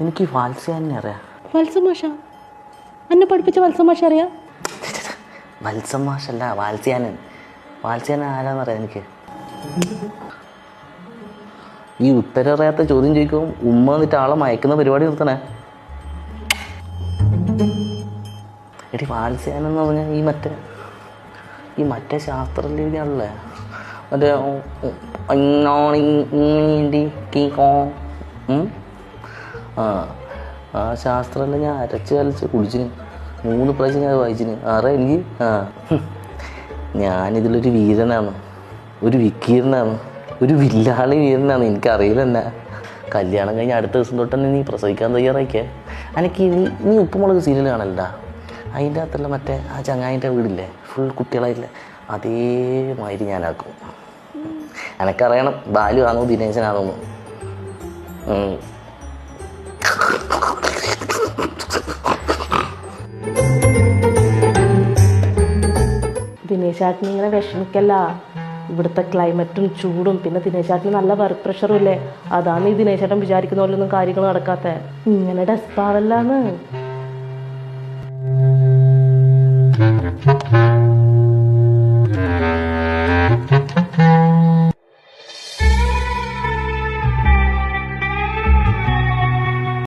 എനിക്ക് വാത്സ്യാനെ അറിയാം. വത്സമാഷ? എന്നെ പഠിപ്പിച്ച വത്സമാഷ അറിയാം? വത്സം മാഷല്ല വാത്സ്യാനൻ വാത്സ്യാനൻ ആരാന്നറിയാം എനിക്ക്. ഈ ഉത്തരം അറിയാത്ത ചോദ്യം ചോദിക്കും ഉമ്മ എന്നിട്ട് ആളെ മയക്കുന്ന പരിപാടി നിർത്തണേ. എടി വാത്സ്യാനം എന്ന് പറഞ്ഞാൽ ഈ മറ്റേ ഈ മറ്റേ ശാസ്ത്രരീതിയാണല്ലേ മറ്റേ ആ ആ ശാസ്ത്രമെല്ലാം ഞാൻ അരച്ച് കലച്ച് കുടിച്ചിന് മൂന്ന് പ്രാവശ്യം ഞാൻ വായിച്ചിന്. ആറ എനിക്ക്? ആ. ഞാനിതിലൊരു വീരനാണ്. ഒരു വിക്കീരനാണ് ഒരു വില്ലാളി വീരനാണ്. എനിക്കറിയില്ല എന്നാ. കല്യാണം കഴിഞ്ഞ അടുത്ത ദിവസം തൊട്ട് തന്നെ നീ പ്രസവിക്കാൻ തയ്യാറാക്കിയേ എനിക്ക് നീ നീ ഉപ്പുമുളക് സീരിയൽ കാണണ്ട അതിന്റെ അകത്തുള്ള മറ്റേ ആ ചങ്ങായിന്റെ വീടില്ലേ? ഫുൾ കുട്ടികളായില്ലേ അതേമാതിരി ഞാനാക്കും. എനക്കറിയണം ബാലു ആണോ ദിനേശനാണോ ദിനേശാട്ടിന് ഇങ്ങനെ വിഷമിക്കല്ല. ഇവിടുത്തെ ക്ലൈമറ്റും ചൂടും. പിന്നെ ദിനേശാട്ടിന് നല്ല വർക്ക് പ്രഷറും ഇല്ലേ? അതാണ് ഈ ദിനേശാട്ടൻ വിചാരിക്കുന്ന പോലൊന്നും കാര്യങ്ങൾ നടക്കാത്ത. ഇങ്ങനെ ഡെസ്പാവല്ലാന്ന്